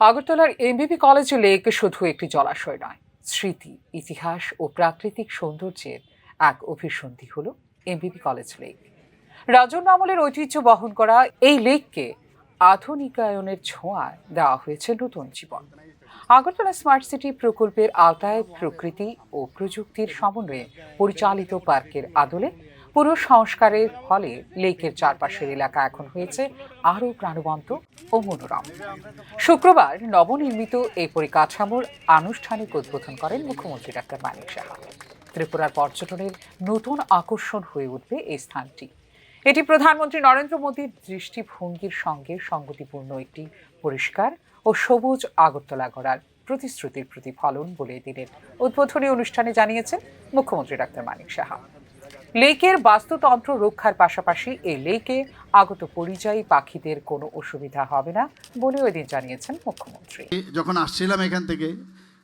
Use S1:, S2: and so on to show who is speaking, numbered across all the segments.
S1: আগরতলার এমবিবি college lake শুধু একটি জলাশয় নয়। স্মৃতি, ইতিহাস ও প্রাকৃতিক সৌন্দর্যের এক অভিসন্ধি হল এমবিবি কলেজ লেক। রাজন্য আমলের ঐতিহ্য বহন করা এই লেককে আধুনিকায়নের ছোঁয়া দেওয়া হয়েছে নতুন জীবন। আগরতলা স্মার্ট সিটি প্রকল্পের আওতায় প্রকৃতি ও প্রযুক্তির সমন্বয়ে পরিচালিত পার্কের আদলে পুরো সংস্কারের ফলে লেকের চারপাশের এলাকা এখন হয়েছে আরও প্রাণবন্ত ও মনোরম। শুক্রবার নবনির্মিত এই পরিকাঠামোর আনুষ্ঠানিক উদ্বোধন করেন মুখ্যমন্ত্রী ডাক্তার মানিক সাহা। ত্রিপুরার পর্যটনের নতুন আকর্ষণ হয়ে উঠবে এই স্থানটি। এটি প্রধানমন্ত্রী নরেন্দ্র মোদীর দৃষ্টিভঙ্গির সঙ্গে সঙ্গতিপূর্ণ একটি পরিষ্কার ও সবুজ আগরতলা গড়ার প্রতিশ্রুতির প্রতিফলন বলে দিনের উদ্বোধনী অনুষ্ঠানে জানিয়েছেন মুখ্যমন্ত্রী ডাক্তার মানিক সাহা। লেকের বাস্তুতন্ত্র রক্ষার পাশাপাশি এই লেকে আগত পরিযায়ী পাখিদের কোনো অসুবিধা হবে না বলেও এদিন জানিয়েছেন মুখ্যমন্ত্রী।
S2: যখন আসছিলাম এখান থেকে,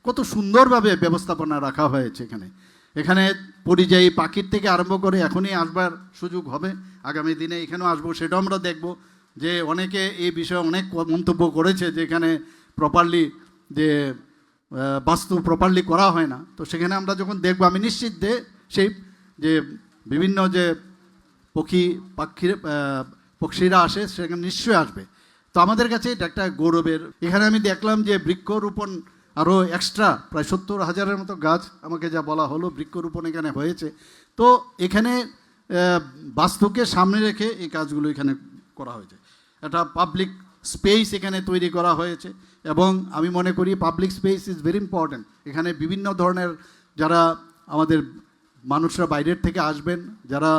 S2: কত সুন্দরভাবে ব্যবস্থাপনা রাখা হয়েছে এখানে। এখানে পরিযায়ী পাখির থেকে আরম্ভ করে এখনই আসবার সুযোগ হবে। আগামী দিনে এখানেও আসব, সেটাও আমরা দেখব। যে অনেকে এই বিষয়ে অনেক মন্তব্য করেছে যে এখানে প্রপারলি যে বাস্তু প্রপারলি করা হয় না। তো সেখানে আমরা যখন দেখব, আমি নিশ্চিত যে সেই যে বিভিন্ন যে পক্ষী পাখির পক্ষীরা আসে, সেখানে নিশ্চয়ই আসবে। তো আমাদের কাছে এটা একটা গৌরবের। এখানে আমি দেখলাম যে বৃক্ষরোপণ আরও এক্সট্রা প্রায় সত্তর হাজারের মতো গাছ আমাকে যা বলা হলো বৃক্ষরোপণ এখানে হয়েছে। তো এখানে বাস্তুকে সামনে রেখে এই কাজগুলো এখানে করা হয়েছে। একটা পাবলিক স্পেস এখানে তৈরি করা হয়েছে এবং আমি মনে করি public space is very important এখানে বিভিন্ন ধরনের যারা আমাদের মানুষরা বাইরের থেকে আসবেন, যারা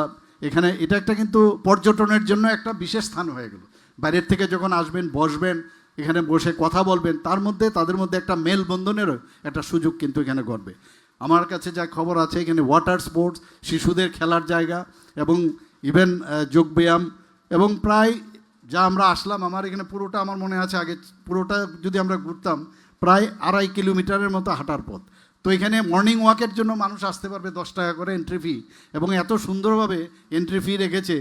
S2: এখানে, এটা একটা কিন্তু পর্যটনের জন্য একটা বিশেষ স্থান হয়ে গেল। বাইরের থেকে যখন আসবেন, বসবেন, এখানে বসে কথা বলবেন, তার মধ্যে, তাদের মধ্যে একটা মেলবন্ধনেরও একটা সুযোগ কিন্তু এখানে ঘটবে। আমার কাছে যা খবর আছে, এখানে ওয়াটার স্পোর্টস শিশুদের খেলার জায়গা এবং ইভেন যোগব্যায়াম এবং প্রায় যা আমরা আসলাম, আমার এখানে পুরোটা, আমার মনে আছে আগে, পুরোটা যদি আমরা ঘুরতাম, প্রায় আড়াই কিলোমিটারের মতো হাঁটার পথ। তো এখানে মর্নিং ওয়াকের জন্য মানুষ আসতে পারবে দশ টাকা করে এন্ট্রি ফি এবং এত সুন্দরভাবে এন্ট্রি ফি রেখেছে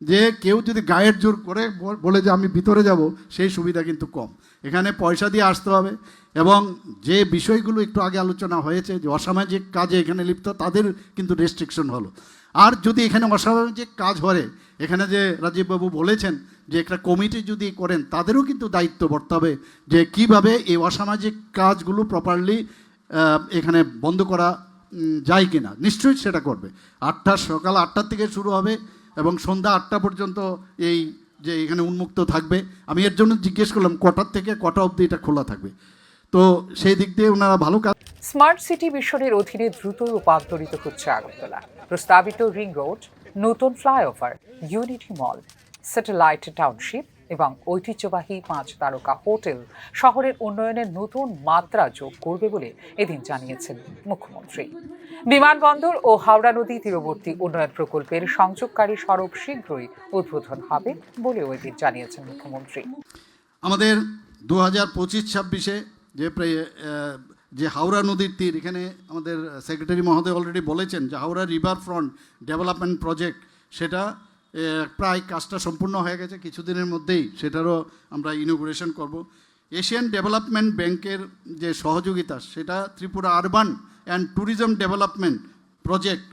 S2: যে কেউ যদি গায়ের জোর করে বলে যে আমি ভিতরে যাব, সেই সুবিধা কিন্তু কম। এখানে পয়সা দিয়ে আসতে হবে এবং যে বিষয়গুলো একটু আগে আলোচনা হয়েছে যে অসামাজিক কাজে এখানে লিপ্ত, তাদের কিন্তু রেস্ট্রিকশন হলো। আর যদি এখানে অসামাজিক কাজ হয় এখানে যে রাজীববাবু বলেছেন যে একটা কমিটি যদি করেন, তাদেরও কিন্তু দায়িত্ব বর্তে হবে যে কীভাবে এই অসামাজিক কাজগুলো প্রপারলি এখানে বন্ধ করা যায় কিনা? নিশ্চয়ই সেটা করবে। আটটা, সকাল আটটার থেকে শুরু হবে এবং সন্ধ্যা আটটা পর্যন্ত এই যে এখানে উন্মুক্ত থাকবে। আমি এর জন্য জিজ্ঞেস করলাম, কটার থেকে কটা অবধি এটা খোলা থাকবে? তো সেই দিক দিয়ে ওনারা ভালো কাজ
S1: স্মার্ট সিটি মিশনের অধীনে দ্রুত রূপান্তরিত হচ্ছে আগরতলা। প্রস্তাবিত রিং রোড, নতুন flyover unity mall satellite township এবং ঐতিহ্যবাহী পাঁচ তারকা হোটেল শহরের উন্নয়নের নতুন মাত্রা যোগ করবে বলে এদিন জানিয়েছেন মুখ্যমন্ত্রী। বিমানবন্দর ও হাওড়া নদী তীরবর্তী উন্নয়ন প্রকল্পের সংযোগকারী সড়ক শীঘ্রই উদ্বোধন হবে বলেও এদিন জানিয়েছেন মুখ্যমন্ত্রী।
S2: আমাদের দু হাজার পঁচিশ ছাব্বিশে যে যে হাওড়া নদীর তীর, এখানে আমাদের সেক্রেটারি মহোদয় অলরেডি বলেছেন যে Howrah river front development project সেটা প্রায় কাজটা সম্পূর্ণ হয়ে গেছে। কিছুদিনের মধ্যেই সেটারও আমরা ইনোগ্রেশন করব। এশিয়ান ডেভেলপমেন্ট ব্যাংকের যে সহযোগিতা, সেটা Tripura urban and tourism development project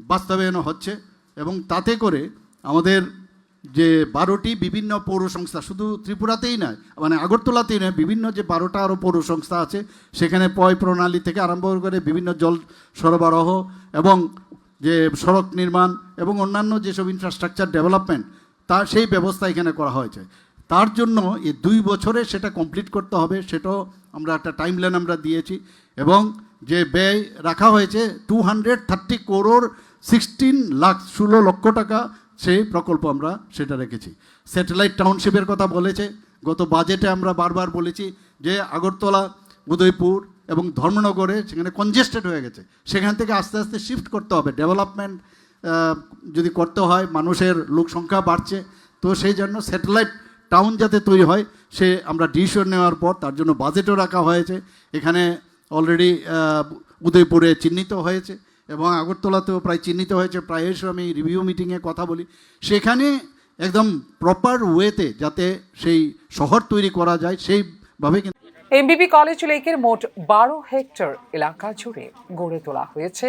S2: বাস্তবায়ন হচ্ছে এবং তাতে করে আমাদের যে বারোটি বিভিন্ন পৌর সংস্থা শুধু ত্রিপুরাতেই নয় মানে আগরতলাতেই নয়, বিভিন্ন যে বারোটা আরও পৌর সংস্থা আছে, সেখানে পয় প্রণালী থেকে আরম্ভ করে বিভিন্ন জল সরবরাহ এবং যে সড়ক নির্মাণ এবং অন্যান্য যেসব ইনফ্রাস্ট্রাকচার ডেভেলপমেন্ট তার সেই ব্যবস্থা এখানে করা হয়েছে। তার জন্য এই দুই বছরে সেটা কমপ্লিট করতে হবে, সেটাও আমরা একটা টাইম লাইন আমরা দিয়েছি। এবং যে ব্যয় রাখা হয়েছে two hundred thirty crore sixteen lakh ষোলো লক্ষ টাকা, সেই প্রকল্প আমরা সেটা রেখেছি। স্যাটেলাইট টাউনশিপের কথা বলেছে। গত বাজেটে আমরা বারবার বলেছি যে আগরতলা, উদয়পুর এবং ধর্মনগরে সেখানে কনজেস্টেড হয়ে গেছে। সেখান থেকে আস্তে আস্তে শিফট করতে হবে। ডেভেলপমেন্ট যদি করতে হয়, মানুষের লোক সংখ্যা বাড়ছে, তো সেই জন্য স্যাটেলাইট টাউন যাতে তৈরি হয়, সে আমরা ডিসিশন নেওয়ার পর তার জন্য বাজেটও রাখা হয়েছে। এখানে অলরেডি উদয়পুরে চিহ্নিত হয়েছে এবং আগরতলাতেও প্রায় চিহ্নিত হয়েছে। প্রায় এসে আমি রিভিউ মিটিংয়ে কথা বলি। সেখানে একদম প্রপার ওয়েতে যাতে সেই শহর তৈরি করা যায়, সেইভাবে
S1: এমবিবি কলেজ লেকের মোট বারো হেক্টর এলাকা জুড়ে গড়ে তোলা হয়েছে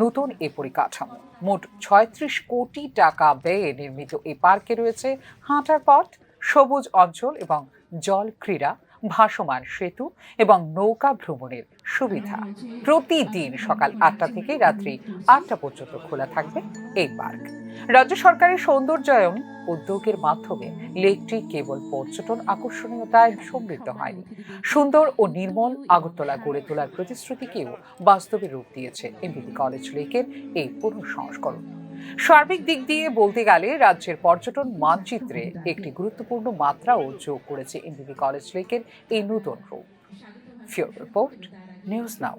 S1: নতুন এ পরিকাঠামো। মোট ছয়ত্রিশ কোটি টাকা ব্যয়ে নির্মিত এই পার্কে রয়েছে হাঁটার পথ, সবুজ অঞ্চল এবং জল ক্রীড়া, ভাসমান সেতু এবং নৌকা ভ্রমণের সুবিধা। প্রতিদিন সকাল আটটা থেকে রাত্রি আটটা পর্যন্ত খোলা থাকবে এই পার্ক। রাজ্য সরকারের সৌন্দর্যায়ন উদ্যোগের মাধ্যমে লেকটি কেবল পর্যটন আকর্ষণীয়তায় সমৃদ্ধ হয়নি সুন্দর ও নির্মল আগরতলা গড়ে তোলার প্রতিশ্রুতিকেও বাস্তবে রূপ দিয়েছে এমবিবি কলেজ লেকের এই পুনঃসংস্করণ। সার্বিক দিক দিয়ে বলতে গেলে রাজ্যের পর্যটন মানচিত্রে একটি গুরুত্বপূর্ণ মাত্রাও যোগ করেছে এমবিবি কলেজ লেকের এই নতুন রূপ। ফিওর রিপোর্ট, নিউজ নাও।